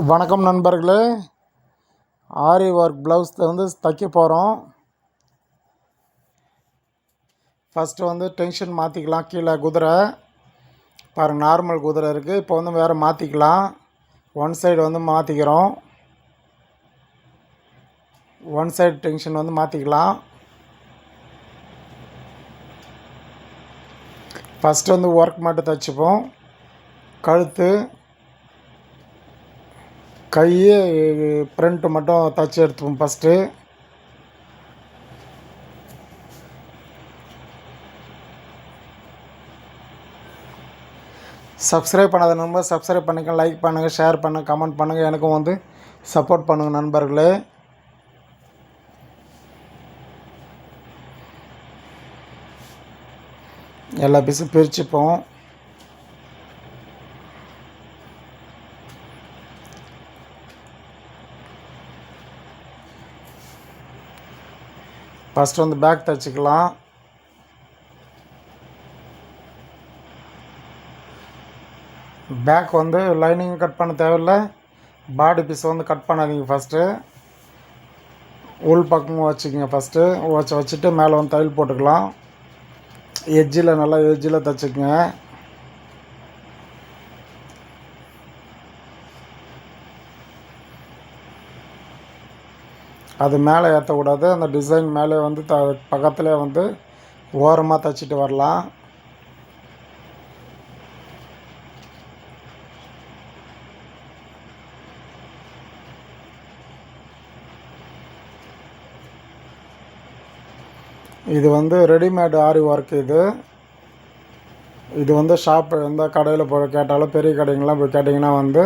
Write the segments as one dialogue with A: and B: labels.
A: வணக்கம் நண்பர்களே. ஆரி work blouse வந்து தைக்க போகிறோம் ஃபஸ்ட்டு வந்து டென்ஷன் மாற்றிக்கலாம் கீழே குதிரை. பாருங்கள் நார்மல் குதிரை இருக்குது இப்போ வந்து வேறு மாற்றிக்கலாம் ஒன் சைடு வந்து மாற்றிக்கிறோம் ஒன் சைடு டென்ஷன் வந்து மாற்றிக்கலாம் ஃபஸ்ட்டு வந்து ஒர்க் மட்டும் தைச்சிப்போம். கழுத்து. கை ஃப்ரண்ட்டு மட்டும் தச்சு எடுத்துப்போம் ஃபஸ்ட்டு சப்ஸ்கிரைப் பண்ணாத நண்பர் சப்ஸ்கிரைப் பண்ணுங்கள் லைக் பண்ணுங்கள் ஷேர் பண்ணுங்கள் கமெண்ட் பண்ணுங்கள் எனக்கும் வந்து சப்போர்ட் பண்ணுங்கள் நண்பர்களே. எல்லா பீஸும் பிரிச்சுப்போம். ஃபஸ்ட்டு வந்து பேக் தைச்சிக்கலாம். பேக் வந்து லைனிங் கட் பண்ண தேவையில்ல. பாடி பீஸ் வந்து கட் பண்ணாதீங்க ஃபஸ்ட்டு உள் பக்கமும் வச்சுக்கோங்க ஃபஸ்ட்டு வச்சு வச்சுட்டு மேலே வந்து தையல் போட்டுக்கலாம். எஜ்ஜில் நல்லா எஜ்ஜில் தைச்சிக்கோங்க. அது மேலே ஏற்றக்கூடாது. அந்த டிசைன் மேலே வந்து த பக்கத்தில் வந்து ஓரமாக தைச்சிட்டு வரலாம். இது வந்து ரெடிமேடு ஆரி ஒர்க் இது. இது வந்து ஷாப்பு எந்த கடையில் போய் கேட்டாலும் பெரிய கடைங்கெலாம் போய் கேட்டிங்கன்னா வந்து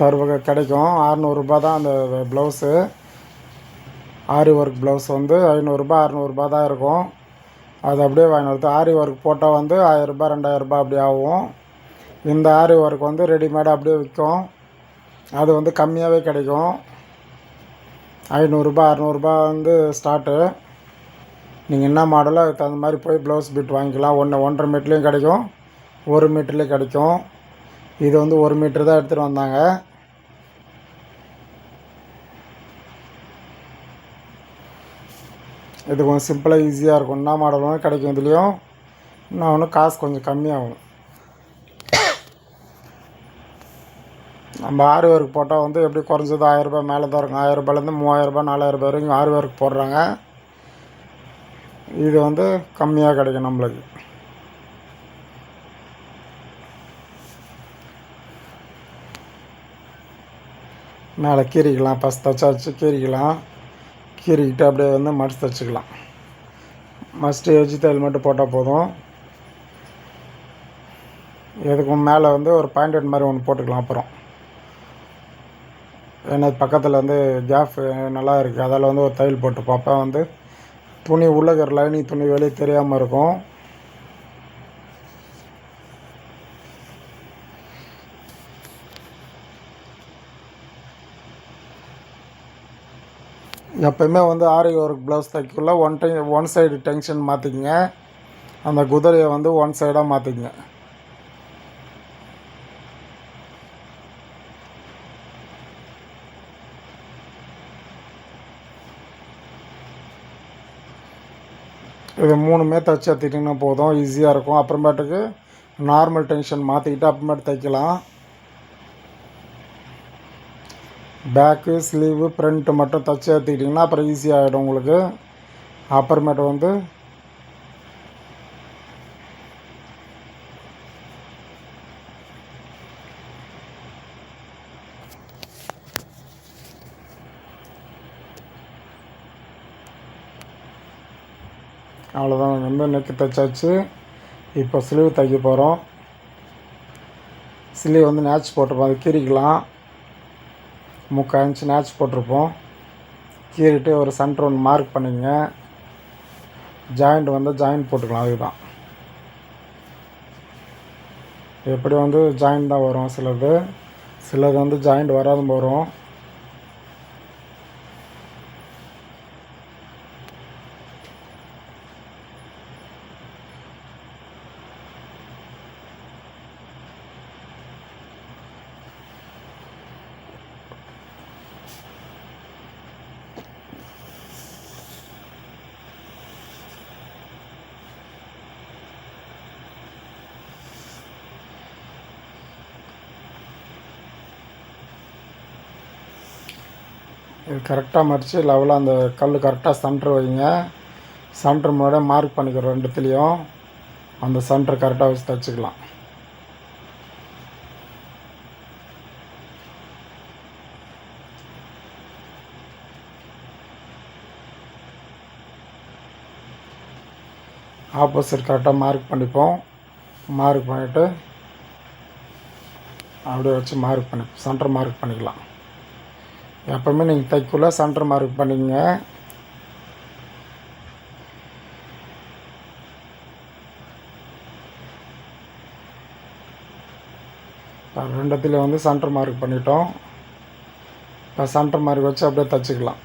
A: தருவ கிடைக்கும். அறநூறுபா தான் அந்த ப்ளவுஸு ஆரி ஒர்க் ப்ளவுஸ் வந்து ஐநூறுரூபா அறநூறுபா தான் இருக்கும். அது அப்படியே வாங்கி வருது. ஆரி ஒர்க் போட்டால் வந்து ஆயிரரூபா ரெண்டாயிரரூபா அப்படி ஆகும். இந்த ஆரி ஒர்க் வந்து ரெடிமேடாக அப்படியே விற்கும். அது வந்து கம்மியாகவே கிடைக்கும். ஐநூறுரூபா அறநூறுபா வந்து ஸ்டார்ட்டு நீங்கள் என்ன மாடலோ அதுக்கு தகுந்த மாதிரி போய் ப்ளவுஸ் பிட் வாங்கிக்கலாம். ஒன்று ஒன்றரை மீட்டர்லேயும் கிடைக்கும். ஒரு மீட்டர்லேயும் கிடைக்கும். இது வந்து ஒரு மீட்ரு தான் எடுத்துகிட்டு வந்தாங்க. இது கொஞ்சம் சிம்பிளாக ஈஸியாக இருக்கும். என்ன மாடல் வேணும் கிடைக்கும் இதுலேயும். இன்னும் ஒன்று காசு கொஞ்சம் கம்மியாகும். நம்ம ஆரி ஒர்க் போட்டால் வந்து எப்படி குறைஞ்சது ஆயிரரூபா மேலே தான் இருக்கும். ஆயிரரூபாலேருந்து மூவாயிரரூபா நாலாயிரரூபா வரைக்கும் ஆறு ஒர்க் போடுறாங்க. இது வந்து கம்மியாக கிடைக்கும் நம்மளுக்கு. மேலே கீறிக்கலாம் ஃபஸ்ட் தச்சாச்சு கீறிக்கலாம். கீறிக்கிட்டு அப்படியே வந்து மடிச்சு தைச்சிக்கலாம் மஸ்ட்டு எஜி தையல் மட்டும் போட்டால் போதும். எதுக்கும் மேலே வந்து ஒரு பாயிண்டட் மாதிரி ஒன்று போட்டுக்கலாம் அப்புறம். ஏன்னா பக்கத்தில் வந்து கேப் நல்லா இருக்குது அதால் வந்து ஒரு தையல் போட்டு பார்ப்பேன். வந்து துணி உள்ள இருக்கிற லைனிங் துணி வெளியே தெரியாமல் இருக்கும். எப்பயுமே வந்து ஆரி ஒர்க் ப்ளவுஸ் தைக்கக்குள்ள one tie one side tension மாற்றிக்கங்க அந்த குதிரையை வந்து ஒன் சைடாக மாற்றிக்கங்க இது மூணுமே தைச்சி எடுத்துக்கிட்டிங்கன்னா போதும் ஈஸியாக இருக்கும். அப்புறமேட்டுக்கு நார்மல் டென்ஷன் மாற்றிக்கிட்டு அப்புறமேட்டு தைக்கலாம். பேக்கு ஸ்லீவு ஃப்ரண்ட்டு மட்டும் தைச்சி எடுத்துக்கிட்டிங்கன்னா அப்புறம் ஈஸியாகிடும் உங்களுக்கு. அப்புறமேட்டு வந்து அவ்வளோதான் வந்து நெக்கு தைச்சாச்சு இப்போ ஸ்லீவ் தைக்க போகிறோம் ஸ்லீவ் வந்து நேச்சு போட்டு அது கீறிக்கலாம். முக்கால் இன்ச்சு நேச் போட்டிருப்போம். கீறிட்டு ஒரு சென்டர் ஒன்று மார்க் பண்ணிங்க. ஜாயிண்ட் வந்து ஜாயிண்ட் போட்டுக்கலாம் அதுதான். எப்படி வந்து ஜாயிண்ட் தான் வரும் சிலது? சிலது வந்து ஜாயிண்ட் வராது வரும். இது கரெக்டாக மறித்து லெவலாக அந்த கல் கரெக்டாக சென்டர் வைங்க. சென்டர் முன்னாடியே மார்க் பண்ணிக்கிறோம் ரெண்டுத்துலேயும் அந்த சென்டர் கரெக்டாக வச்சு தைச்சிக்கலாம். ஆப்போசிட் கரெக்டாக மார்க் பண்ணிப்போம். மார்க் பண்ணிவிட்டு அப்படியே வச்சு மார்க் பண்ணி சென்டர் மார்க் பண்ணிக்கலாம். எப்போவுமே நீங்கள் தைக்குள்ள சென்டர் மார்க் பண்ணிக்கங்க. ரெண்டத்தில் வந்து சென்டர் மார்க் பண்ணிட்டோம். இப்போ சென்டர் மார்க் வச்சு அப்படியே தைச்சிக்கலாம்.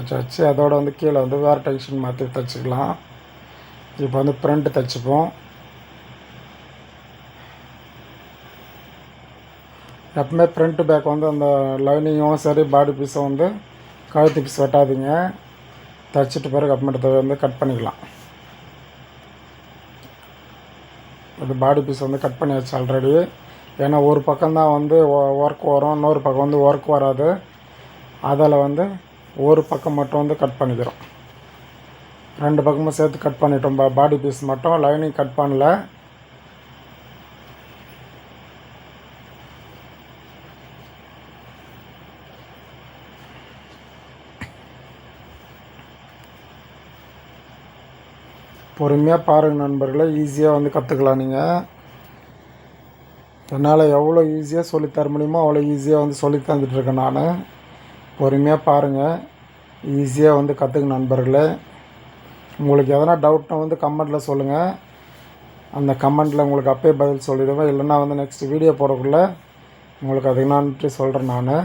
A: தைச்சி. வச்சு அதோட வந்து கீழே வந்து வேறு டென்ஷன் மாற்றி தைச்சிக்கலாம். இப்போ வந்து ப்ரிண்ட்டு தைச்சிப்போம். எப்பவுமே ப்ரிண்ட்டு பேக் வந்து அந்த லைனிங்கும் சரி பாடி பீஸும் வந்து கழுத்து பீஸ் வெட்டாதீங்க. தைச்சிட்டு பிறகு அப்புறமேட்டு வந்து கட் பண்ணிக்கலாம். இது பாடி பீஸ் வந்து கட் பண்ணியாச்சு ஆல்ரெடி ஏன்னா ஒரு பக்கம்தான் வந்து ஒர்க் வரும் இன்னொரு பக்கம் வந்து ஒர்க் வராது. அதில் வந்து ஒரு பக்கம் மட்டும் வந்து கட் பண்ணிக்கிறோம். ரெண்டு பக்கமும் சேர்த்து கட் பண்ணிட்டோம். பா பாடி பீஸ் மட்டும் லைனிங் கட் பண்ணல. பொறுமையாக பாருங்கள் நண்பர்களே ஈஸியாக வந்து கற்றுக்கலாம் நீங்கள் என்னால் எவ்வளோ ஈஸியாக சொல்லித்தர முடியுமோ அவ்வளோ ஈஸியாக வந்து சொல்லி தந்துட்டுருக்கேன் நான். பொறுமையாக பாருங்கள் ஈஸியாக வந்து கற்றுக்க நண்பர்களே. உங்களுக்கு எதனா டவுட்னா வந்து கமெண்ட்டில் சொல்லுங்கள் அந்த கமெண்ட்டில் உங்களுக்கு அப்பயே பதில் சொல்லிவிடுவேன் இல்லைன்னா வந்து நெக்ஸ்ட் வீடியோ போடக்குள்ளே உங்களுக்கு அதுக்கு நன்றி சொல்கிறேன் நான்.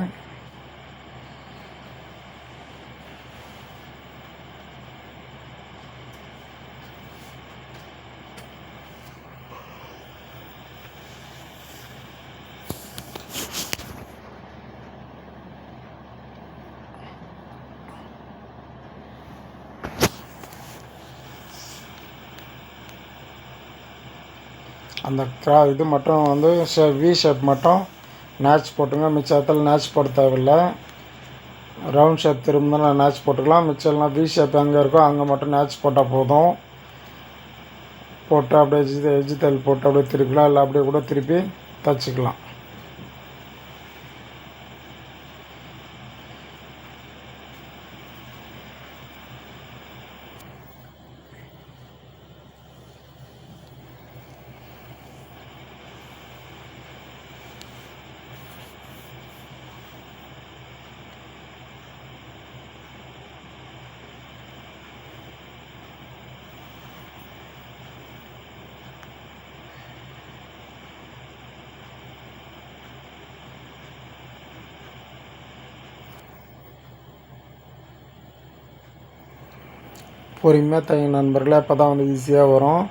A: அந்த க்ரா இது மட்டும் வந்து ஷே வி ஷேப் மட்டும். நேச் போட்டுங்க. மிச்ச இடத்துல நேச் போட தேவையில்லை. ரவுண்ட் ஷேப் திரும்பினா நேச் போட்டுக்கலாம். மிச்சம்லாம் வி ஷேப் எங்கே இருக்கோ அங்கே மட்டும் நேச் போட்டால் போதும். போட்டு அப்படியே எஜ்ஜு எஜ்ஜு தையல் போட்டு அப்படியே திருப்பிக்கலாம். இல்லை அப்படியே கூட திருப்பி தச்சுக்கலாம். பொறுமையாக தைங்க நண்பர்களே அப்போ தான் வந்து ஈஸியாக வரும்.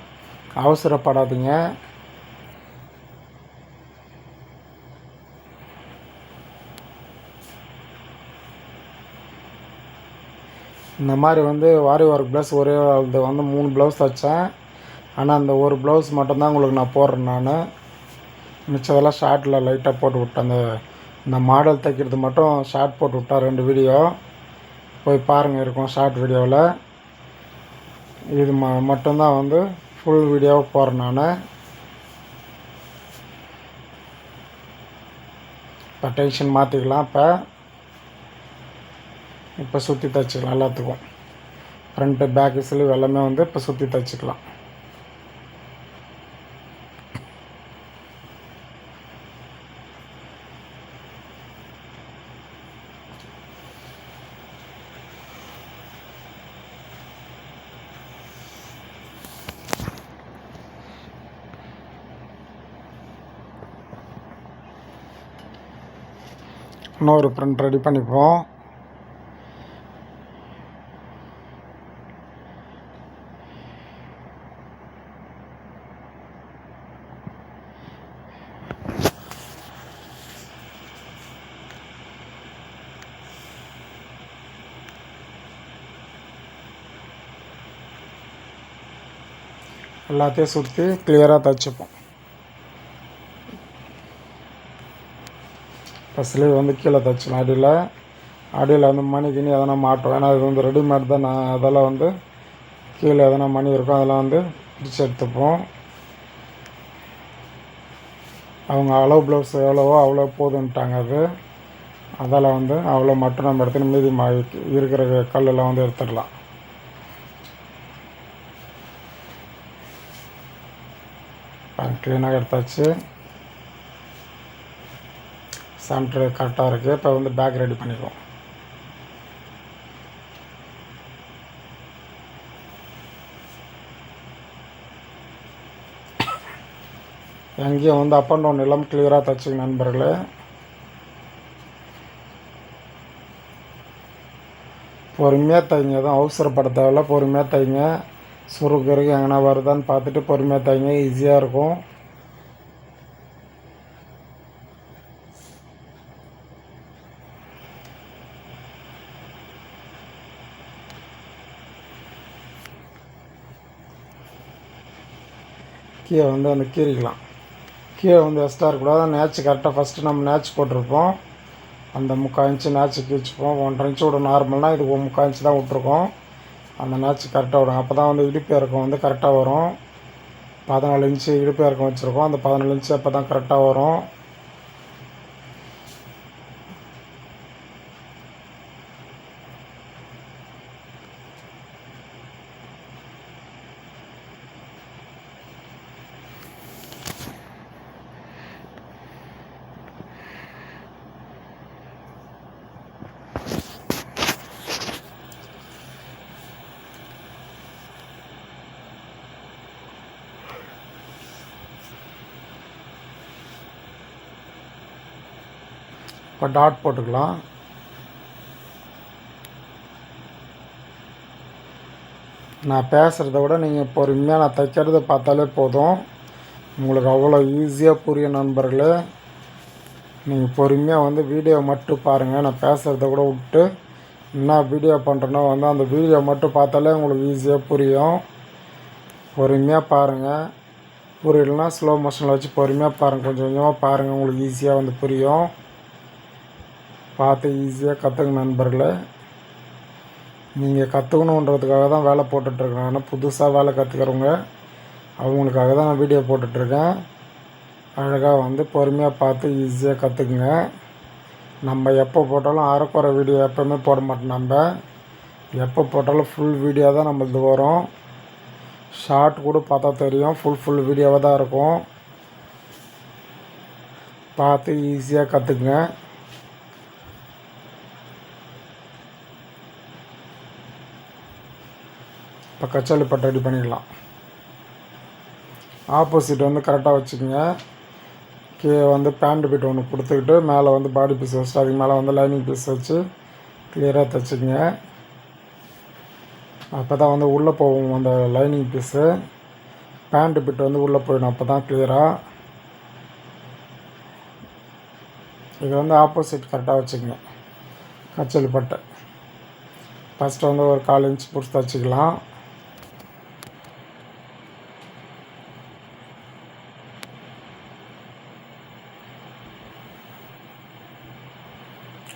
A: அவசரப்படாதீங்க. இந்த மாதிரி வந்து வாரி ஒர்க் ப்ளவுஸ் ஒரே இது வந்து மூணு ப்ளவுஸ் தைச்சேன். ஆனால் அந்த ஒரு ப்ளவுஸ் மட்டும்தான் உங்களுக்கு நான் போடுறேன் நான். மிச்சதெல்லாம் ஷார்ட்டில் லைட்டாக போட்டு விட்டேன் அந்த இந்த மாடல் தைக்கிறது மட்டும் ஷார்ட் போட்டு விட்டேன் ரெண்டு வீடியோ போய் பாருங்கள் இருக்கும் ஷார்ட் வீடியோவில் இது ம மட்டும்தான் வந்து ஃபுல் வீடியோவாக போகிறேன் நான். இப்போ டென்ஷன் மாற்றிக்கலாம் இப்போ. இப்போ சுற்றி தைச்சிக்கலாம் எல்லாத்துக்கும். ஃப்ரண்ட்டு பேக்கு சிலிவ் எல்லாமே வந்து இப்போ சுற்றி தைச்சிக்கலாம். இன்னொரு ப்ரிண்ட் ரெடி பண்ணிப்போம். எல்லாத்தையும் சுற்றி கிளியராக தைச்சிப்போம். இப்போ ஸ்லீவ் வந்து கீழே தைச்சணும் அடியில். அடியில் வந்து மணி கிணி எதனா மாட்டோம். ஏன்னா இது வந்து ரெடிமேட் தான். நான் அதெல்லாம் வந்து கீழே எதனா மணி இருக்கும் அதெல்லாம் வந்து பிடிச்சி எடுத்துப்போம். அவங்க அளவு ப்ளவுஸ் எவ்வளவோ அவ்வளோ போதுன்ட்டாங்க அது. அதால் வந்து அவ்வளோ மட்டும் நம்ம எடுத்துன்னு மீதி மா இருக்கிற கல்லெல்லாம் வந்து எடுத்துடலாம். க்ளீனாக எடுத்தாச்சு. சென்டர் கரெக்டாக இருக்குது இப்போ வந்து பேக் ரெடி பண்ணிக்குவோம் எங்கேயும் வந்து அப் அண்ட் டவுன் எல்லாம் கிளியராக தைச்சிங்க நண்பர்களே. பொறுமையாக தைங்க எதுவும் அவசரப்பட தேவையில்ல. பொறுமையாக தைங்க. சுருக்குறக்கு எங்கன்னா வருதான்னு பார்த்துட்டு பொறுமையாக தைங்க. ஈஸியாக இருக்கும். கீழே வந்து அந்த கீறிக்கலாம். கீழே வந்து எக்ஸ்ட்ரா இருக்கக்கூடாது நேச்சு கரெக்டாக ஃபஸ்ட்டு நம்ம நேச்சு போட்டிருப்போம். அந்த முக்கால் இன்ச்சு நேச்சு கீழ்ச்சிப்போம் ஒன்றரை இன்ச்சு விட நார்மல்னால் இதுக்கு முக்கால் இன்ச்சு தான் விட்ருக்கோம் அந்த நேச்சு கரெக்டாக விடும். அப்போ தான் வந்து இடுப்பு இறக்கம் வந்து கரெக்டாக வரும். பதினாலு இன்ச்சு இடுப்பு இறக்கம் வச்சுருக்கோம். அந்த பதினாலு இன்ச்சு அப்போ தான் கரெக்டாக வரும். இப்போ டாட் போட்டுக்கலாம். நான் பேசுகிறத விட நீங்கள் பொறுமையாக நான் தைக்கிறத பார்த்தாலே போதும். உங்களுக்கு அவ்வளோ ஈஸியாக புரியும் நண்பர்களே. நீங்கள் பொறுமையாக வந்து வீடியோ மட்டும் பாருங்கள் நான் பேசுகிறத கூட விட்டு என்ன வீடியோ பண்ணுறேனோ வந்து அந்த வீடியோ மட்டும் பார்த்தாலே உங்களுக்கு ஈஸியாக புரியும். பொறுமையாக பாருங்கள் புரியலனா ஸ்லோ மோஷனில் வச்சு பொறுமையாக பாருங்கள் கொஞ்சம் கொஞ்சமாக பாருங்கள் உங்களுக்கு ஈஸியாக வந்து புரியும். பார்த்து ஈஸியாக கற்றுங்க நண்பர்களே. நீங்கள் கற்றுக்கணுன்றதுக்காக தான் வேலை போட்டுட்ருக்கேன். ஆனால் புதுசாக வேலை கற்றுக்கிறவங்க அவங்களுக்காக தான் நான் வீடியோ போட்டுட்ருக்கேன். அழகாக வந்து பொறுமையாக பார்த்து ஈஸியாக கற்றுக்குங்க நம்ம எப்போ போட்டாலும் அரைக்குறை வீடியோ எப்போவுமே போட மாட்டோம் நம்ம. எப்போ போட்டாலும் ஃபுல் வீடியோ தான் நம்மளது வரும். ஷார்ட் கூட பார்த்தா தெரியும். ஃபுல் ஃபுல் வீடியோவாக தான் இருக்கும். பார்த்து ஈஸியாக கற்றுக்குங்க இப்போ கச்சாலி பட்டை ரெடி பண்ணிடலாம். ஆப்போசிட் வந்து கரெக்டாக வச்சுக்கோங்க. கீழே வந்து பேண்ட் பிட் ஒன்று கொடுத்துக்கிட்டு மேலே வந்து பாடி பீஸ் வச்சுட்டு அதுக்கு மேலே வந்து லைனிங் பீஸ் வச்சு கிளியராக தைச்சிக்கங்க. அப்போ தான் வந்து உள்ளே போகும் அந்த லைனிங் பீஸு பேண்ட் பிட் வந்து உள்ளே போயிடும் அப்போ தான் கிளியராக இது வந்து ஆப்போசிட் கரெக்டாக வச்சுக்கங்க. கச்சல் பட்டை. ஃபஸ்ட்டு வந்து ஒரு கால் இன்ச் பிடிச்சி தச்சுக்கலாம்.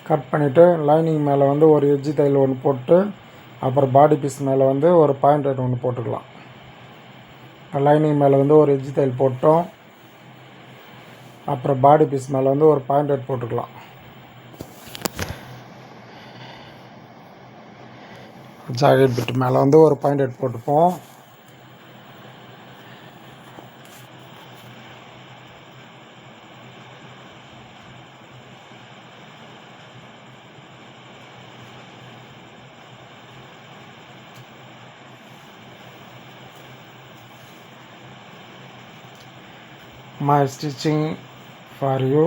A: கட் பண்ணிவிட்டு லைனிங் மேலே வந்து ஒரு எஜ்ஜி தையல் ஒன்று போட்டு அப்புறம் பாடி பீஸ் மேலே வந்து ஒரு பாயிண்ட் ரைட் ஒன்று போட்டுக்கலாம். லைனிங் மேலே வந்து ஒரு எஜ்ஜி தையல் போட்டோம். அப்புறம் பாடி பீஸ் மேலே வந்து ஒரு பாயிண்ட் ரைட் போட்டுக்கலாம். ஜாக்கெட் பிட்டு மேலே வந்து ஒரு பாயிண்ட் ரைட் போட்டுப்போம். My stitching for you.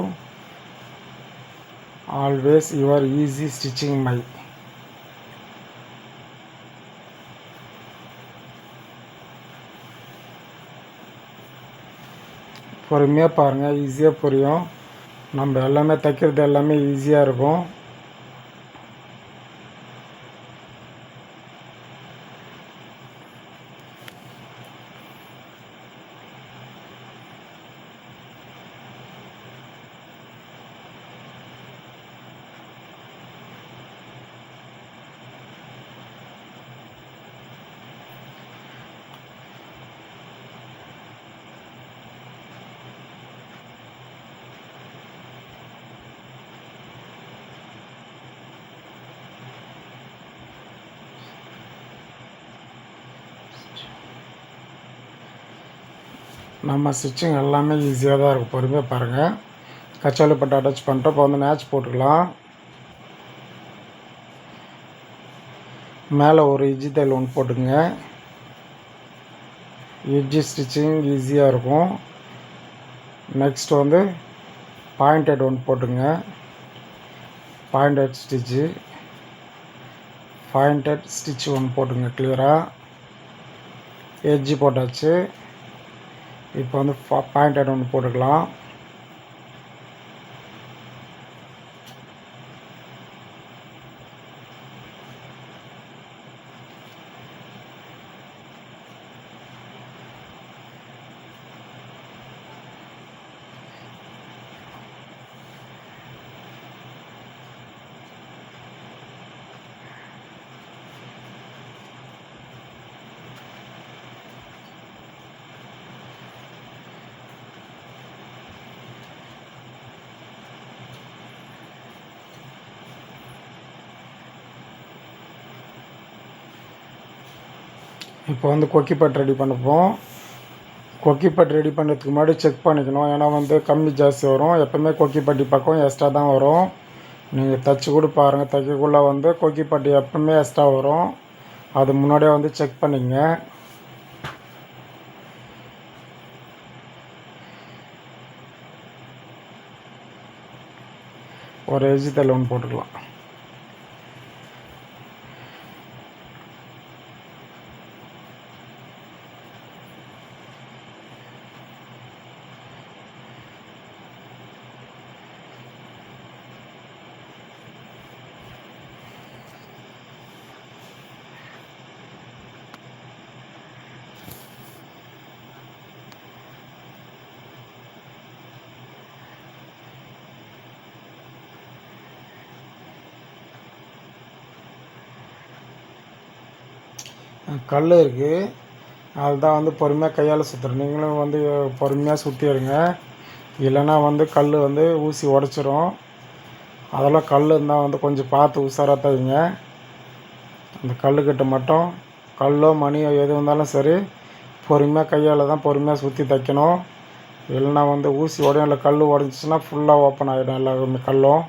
A: Always your easy stitching my. பொறுமையாக பாருங்கள் ஈஸியாக புரியும். நம்ம எல்லாமே தைக்கிறது எல்லாமே ஈஸியாக இருக்கும். நம்ம ஸ்டிச்சிங் எல்லாமே ஈஸியாக தான் இருக்கும். பொறுமையாக பாருங்கள் கச்சாலி பட்டு அட்டாச் பண்ணிட்டு இப்போ வந்து மேட்ச் போட்டுக்கலாம். மேலே ஒரு இஜி தையல் ஒன்று போட்டுங்க எட்ஜி ஸ்டிச்சிங் ஈஸியாக இருக்கும். நெக்ஸ்ட் வந்து பாயிண்டட் ஒன்று போட்டுங்க பாயிண்டட் ஸ்டிச்சு பாயிண்டட் ஸ்டிச் ஒன்று போட்டுங்க கிளியராக எஜ்ஜி போட்டாச்சு. இப்போ வந்து பாயிண்ட் அட் ஒன்று போட்டுக்கலாம். இப்போ வந்து கொக்கி பட் ரெடி பண்ணப்போம் கொக்கி பட் ரெடி பண்ணுறதுக்கு முன்னாடி செக் பண்ணிக்கணும். ஏன்னா வந்து கம்மி ஜாஸ்தி வரும். எப்போவுமே கொக்கி பட்டி பக்கம் எக்ஸ்ட்ரா தான் வரும். நீங்கள் தைச்சி கூட பாருங்கள் தைக்கக்குள்ளே வந்து கொக்கி பட்டி எப்பவுமே எக்ஸ்ட்ரா வரும். அது முன்னாடியே வந்து செக் பண்ணிங்க. ஒரு எஜி தள்ளி ஒன்று போட்டுக்கலாம். கல் இருக்குது அதுதான் வந்து பொறுமையாக கையால் சுற்றுறோம் நீங்களும் வந்து பொறுமையாக சுற்றிடுங்க இல்லைன்னா வந்து கல் வந்து ஊசி உடச்சிரும். அதெல்லாம் கல் இருந்தால் வந்து கொஞ்சம் பார்த்து உஷாராக தைங்க. அந்த கல்லுக்கிட்ட மட்டும் கல்லோ மணியோ எது இருந்தாலும் சரி பொறுமையாக கையால் தான் பொறுமையாக சுற்றி தைக்கணும். இல்லைன்னா வந்து ஊசி உடையும் இல்லை கல் உடஞ்சிச்சின்னா ஃபுல்லாக ஓப்பன் ஆகிடும் எல்லா கல்லும்.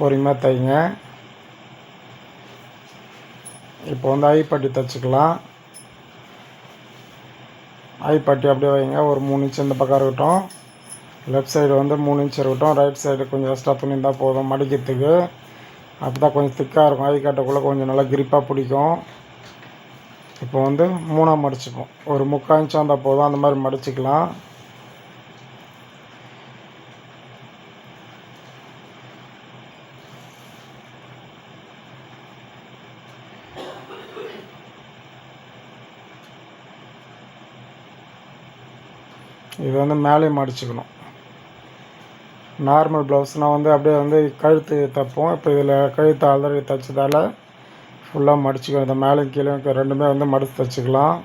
A: பொறுமையாக தைங்க. இப்போ வந்து ஐப்பட்டி தைச்சிக்கலாம். ஐப்பட்டி அப்படியே வைங்க. ஒரு மூணு இன்ச் இந்த பக்கம் இருக்கட்டும். லெஃப்ட் சைடு வந்து மூணு இன்ச் இருக்கட்டும். ரைட் சைடு கொஞ்சம் எக்ஸ்ட்ரா துணி இருந்தால் போதும் மடிக்கிறதுக்கு. அப்போ தான் கொஞ்சம் திக்காக இருக்கும். ஐ கட்டக்குள்ளே கொஞ்சம் நல்லா கிரிப்பாக பிடிக்கும். இப்போ வந்து மூணாக மடிச்சுப்போம். ஒரு முக்கால் இன்ச்சாக இருந்தால் போதும். அந்த மாதிரி மடிச்சுக்கலாம். இது வந்து மேலேயும் மடிச்சுக்கணும். நார்மல் ப்ளவுஸ்னால் வந்து அப்படியே வந்து கழுத்து தைப்போம். இப்போ இதில் கழுத்து ஆல்ரெடி தைச்சதால் ஃபுல்லாக மடிச்சுக்கணும். இந்த மேலே கீழே ரெண்டுமே வந்து மடித்து தைச்சிக்கலாம்.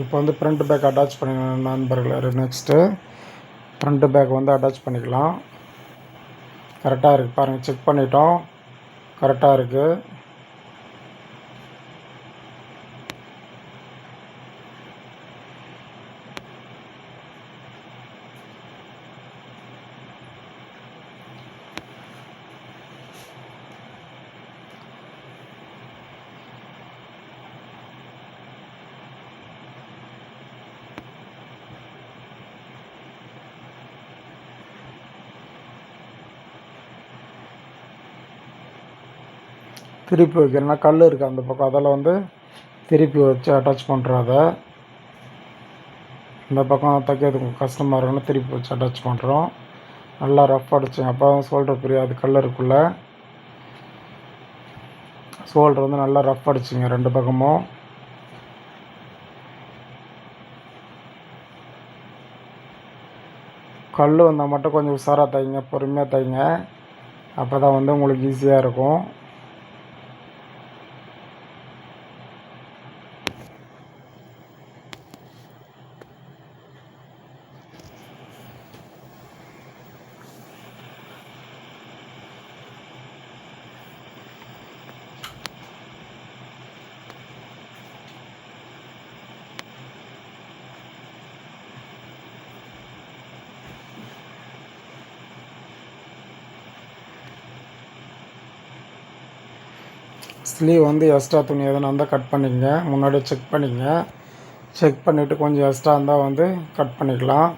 A: இப்போ வந்து ப்ரிண்ட் பேக் அட்டாச் பண்ணிக்கலாம் நண்பர்களே நெக்ஸ்ட்டு ப்ரிண்ட் பேக் வந்து அட்டாச் பண்ணிக்கலாம். கரெக்டாக இருக்குது பாருங்கள் செக் பண்ணிட்டோம். கரெக்டாக இருக்குது திருப்பி வைக்கிறேன்னா கல் இருக்குது அந்த பக்கம். அதில் வந்து திருப்பி வச்சு அட்டாச் பண்ணுறோம் அதை இந்த பக்கம் தைக்கிறதுக்கு கஷ்டமாக இருக்குன்னு திருப்பி வச்சு அட்டாச் பண்ணுறோம் நல்லா ரஃப் அடிச்சேன் அப்போ தான் ஷோல்டர் புரியாது கல் இருக்குள்ள ஷோல்டர் வந்து நல்லா ரஃப் அடிச்சுங்க ரெண்டு பக்கமும். கல் வந்தால் மட்டும் கொஞ்சம் உஷாராக தைங்க பொறுமையாக தைங்க. அப்போ தான் வந்து உங்களுக்கு ஈஸியாக இருக்கும். ஸ்லீவ் வந்து எக்ஸ்ட்ரா துணி எதுனா இருந்தால் கட் பண்ணிக்கங்க. முன்னாடியே செக் பண்ணிக்கங்க. செக் பண்ணிவிட்டு கொஞ்சம் எக்ஸ்ட்ரா இருந்தால் வந்து கட் பண்ணிக்கலாம்.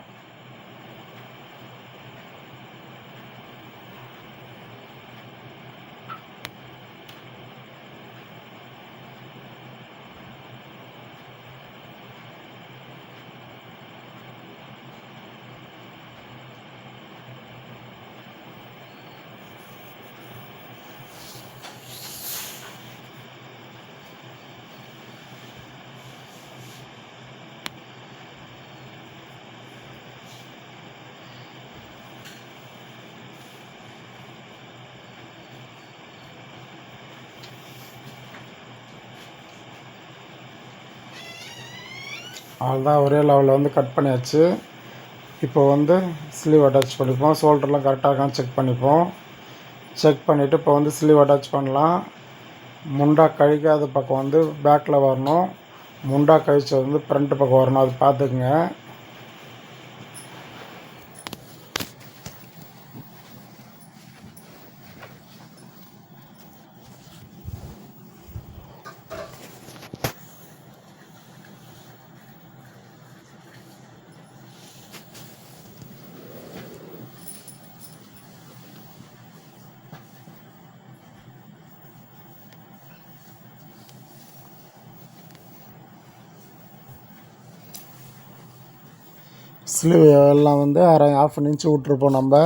A: அவ்வளோதான் ஒரே லெவலில் வந்து கட் பண்ணியாச்சு. இப்போ வந்து ஸ்லீவ் அட்டாச் பண்ணிப்போம். ஷோல்டர்லாம் கரெக்டாக இருக்கான்னு செக் பண்ணிப்போம். செக் பண்ணிவிட்டு இப்போ வந்து ஸ்லீவ் அட்டாச் பண்ணலாம். முண்டா கழிக்காத பக்கம் வந்து பேக்கில் வரணும். முண்டா கழிச்சது வந்து ஃப்ரண்ட் பக்கம் வரணும். அது பார்த்துக்குங்க. ஸ்லீவ் எல்லாம் வந்து அரை ஆஃப் அன் இன்ச்சு விட்ருப்போம் நம்ம.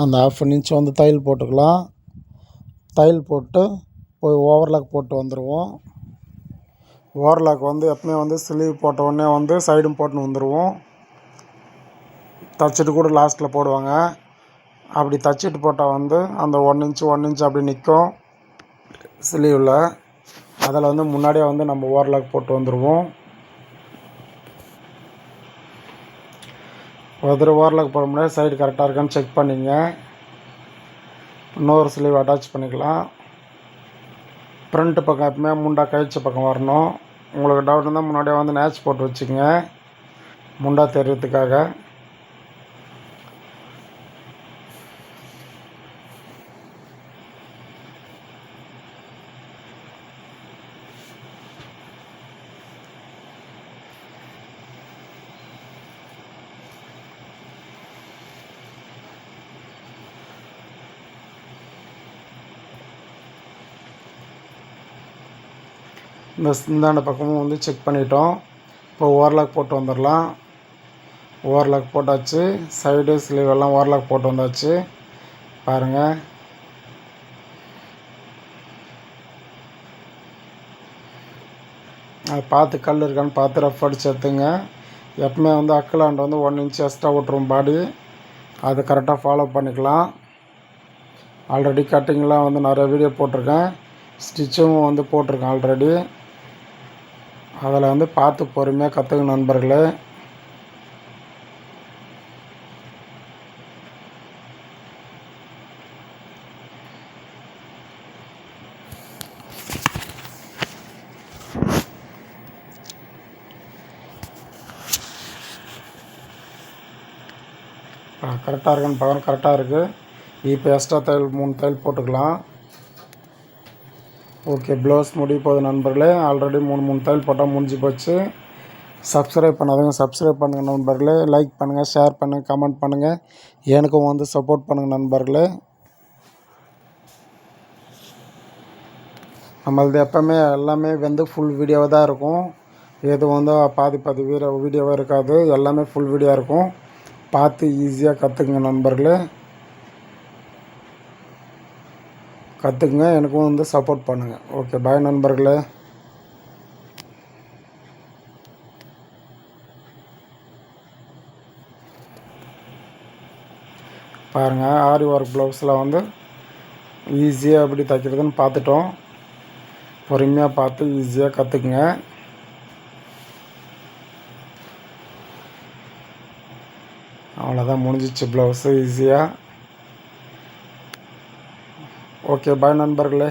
A: அந்த ஆஃப் அன் இன்ச்சு வந்து தையல் போட்டுக்கலாம். தையல் போட்டு போய் ஓவர்லாக் போட்டு வந்துடுவோம் ஓவர்லாக் வந்து எப்பவுமே வந்து ஸ்லீவ் போட்ட உடனே வந்து சைடும் போட்டுன்னு வந்துடுவோம் தச்சுட்டு கூட லாஸ்ட்டில் போடுவாங்க. அப்படி தச்சுட்டு போட்டால் வந்து அந்த ஒன் இன்ச் ஒன் இன்ச் அப்படி நிற்கும் ஸ்லீவில் அதில் வந்து முன்னாடியே வந்து நம்ம ஓவர்லாக் போட்டு வந்துடுவோம் ஒரு தடவை போட முடியாது சைடு கரெக்டாக இருக்கான்னு செக் பண்ணிங்க. இன்னொரு ஸ்லீவ் அட்டாச் பண்ணிக்கலாம். ஃப்ரண்ட்டு பக்கம் எப்பவுமே முண்டா கழிச்ச பக்கம் வரணும். உங்களுக்கு டவுட் இருந்தால் முன்னாடியே வந்து நேச் போட்டு வச்சுக்கோங்க. முண்டா தெரியறதுக்காக. இந்த இந்தாண்ட பக்கமும் வந்து செக் பண்ணிட்டோம். இப்போ ஓவர்லாக் போட்டு வந்துடலாம் ஓவர்லாக் போட்டாச்சு. சைடு ஸ்லீவ் எல்லாம் ஓவர்லாக் போட்டு வந்தாச்சு. பாருங்கள் அதை பார்த்து கல் இருக்கான்னு பார்த்து ரஃப் அடிச்சு எடுத்துங்க. எப்பவுமே வந்து அக்கலாண்ட் வந்து ஒன் இன்ச் எக்ஸ்ட்ரா விட்ருவோம் பாடி அதை கரெக்டாக ஃபாலோ பண்ணிக்கலாம். ஆல்ரெடி கட்டிங்லாம் வந்து நிறைய வீடியோ போட்டிருக்கேன். ஸ்டிச்சும் வந்து போட்டிருக்கேன் ஆல்ரெடி அதில் வந்து பார்த்து பொறுமையாக கற்றுக்க நண்பர்களே. கரெக்டாக இருக்குன்னு பார்க்கணும் கரெக்டாக இருக்குது இப்போ எக்ஸ்ட்ரா தையல் மூணு தையல் போட்டுக்கலாம். ஓகே ப்ளவுஸ் முடிய போகுது நண்பர்களே ஆல்ரெடி மூணு மூணு தையல் போட்டால் முடிஞ்சு போச்சு. சப்ஸ்கிரைப் பண்ணாதவங்க சப்ஸ்கிரைப் பண்ணுங்கள் நண்பர்களே லைக் பண்ணுங்கள் ஷேர் பண்ணுங்கள் கமெண்ட் பண்ணுங்கள் எனக்கும் வந்து சப்போர்ட் பண்ணுங்கள் நண்பர்களே. நம்மளது எப்போவுமே எல்லாமே வந்து ஃபுல் வீடியோவாக தான் இருக்கும். எது வந்து பாதி பாதி வீடியோ வீடியோவாக இருக்காது. எல்லாமே ஃபுல் வீடியோ இருக்கும். பார்த்து ஈஸியாக கற்றுக்குங்க நண்பர்களே. கற்றுக்குங்க எனக்கும் வந்து சப்போர்ட் பண்ணுங்கள் ஓகே பாய் நண்பர்களே. பாருங்கள் ஆரி ஒர்க் ப்ளவுஸில் வந்து ஈஸியாக எப்படி தைக்கிறதுன்னு பார்த்துட்டோம். பொறுமையாக பார்த்து ஈஸியாக கற்றுக்குங்க அவ்வளோதான் முடிஞ்சிச்சு ப்ளவுஸு ஈஸியாக ஓகே பாய் நண்பர்களே.